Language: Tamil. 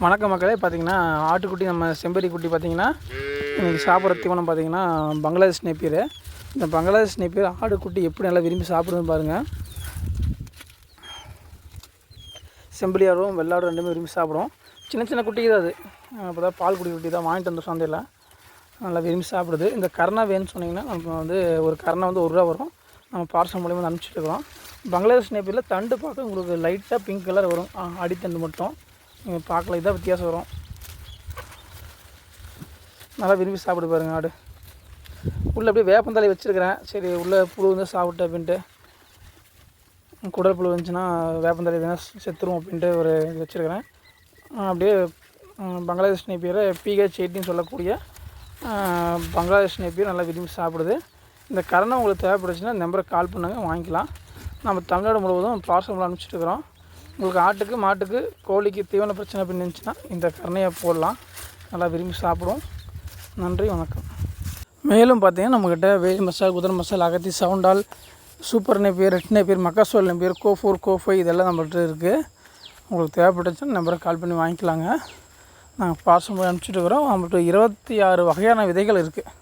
வணக்க மக்களே. பார்த்தீங்கன்னா ஆட்டுக்குட்டி நம்ம செம்பரி குட்டி பார்த்தீங்கன்னா இன்றைக்கி சாப்பிட்ற தீவனம் பார்த்தீங்கன்னா பங்களாதேஷ் நெப்பீர் இந்த பங்களாதேஷ் நெப்பீர் ஆடுக்குட்டி எப்படி நல்லா விரும்பி சாப்பிடுதுன்னு பாருங்கள் செம்பிலியாரும் வெள்ளாடும் ரெண்டுமே விரும்பி சாப்பிடும் சின்ன சின்ன குட்டிக்கு தான் அது. இப்போ தான் பால் குடி குட்டி தான். வாங்கிட்டு வந்தோம் சந்தையில். நல்லா விரும்பி சாப்பிடுது. இந்த கர்ணா வேணும்னு சொன்னிங்கன்னா நமக்கு வந்து ஒரு கர்ணா வந்து ஒரு ரூபா வரும். நம்ம பார்சல் மூலியமாக வந்து அனுப்பிச்சிட்டு இருக்கிறோம். பங்களாதேஷ் நேப்பியில் தண்டு பார்க்க உங்களுக்கு லைட்டாக பிங்க் கலர் வரும். அடித்தண்டு மட்டும். நீங்கள் பார்க்கல. இதான் வித்தியாசம் வரும். நல்லா விரும்பி சாப்பிட்டு பாருங்க ஆடு. உள்ளே அப்படியே வேப்பந்தலை வச்சுருக்கிறேன். சரி உள்ளே புழு வந்து சாப்பிட்டு அப்படின்ட்டு. குடல் புழு வந்துச்சுன்னா வேப்பந்தலை வேணால் செத்துரும் அப்படின்ட்டு ஒரு இது வச்சுருக்கிறேன். அப்படியே பங்களாதேஷ் நேப்பியரை பிஹெச் எயிட்டின்னு சொல்லக்கூடிய பங்களாதேஷ் நேப்பியர் நல்லா விரும்பி சாப்பிடுது. இந்த கரணை உங்களுக்கு தேவைப்படுச்சுன்னா நம்பரை நம்பருக்கு கால் பண்ணுங்கள் வாங்கிக்கலாம். நம்ம தமிழ்நாடு முழுவதும் பார்சல் அனுப்பிச்சிட்டுருக்குறோம் உங்களுக்கு ஆட்டுக்கு மாட்டுக்கு கோழிக்கு தீவன பிரச்சனை அப்படின்னு இருந்துச்சுன்னா இந்த கருணையை போடலாம். நல்லா விரும்பி சாப்பிடும் நன்றி வணக்கம். மேலும் பார்த்தீங்கன்னா நம்மக்கிட்ட வேலி மசால் குதிரை மசால் அகத்தி சவுண்டால் super Napier red Napier மக்காசோல் Napier Co four Co five இதெல்லாம் நம்மள்கிட்ட இருக்குது உங்களுக்கு தேவைப்பட்டுச்சுன்னா நம்பருக்கு கால் பண்ணி வாங்கிக்கலாங்க. நாங்கள் பார்சல் அனுப்பிச்சிட்டு இருக்கிறோம். நம்மள்கிட்ட இருபத்தி ஆறு வகையான விதைகள் இருக்குது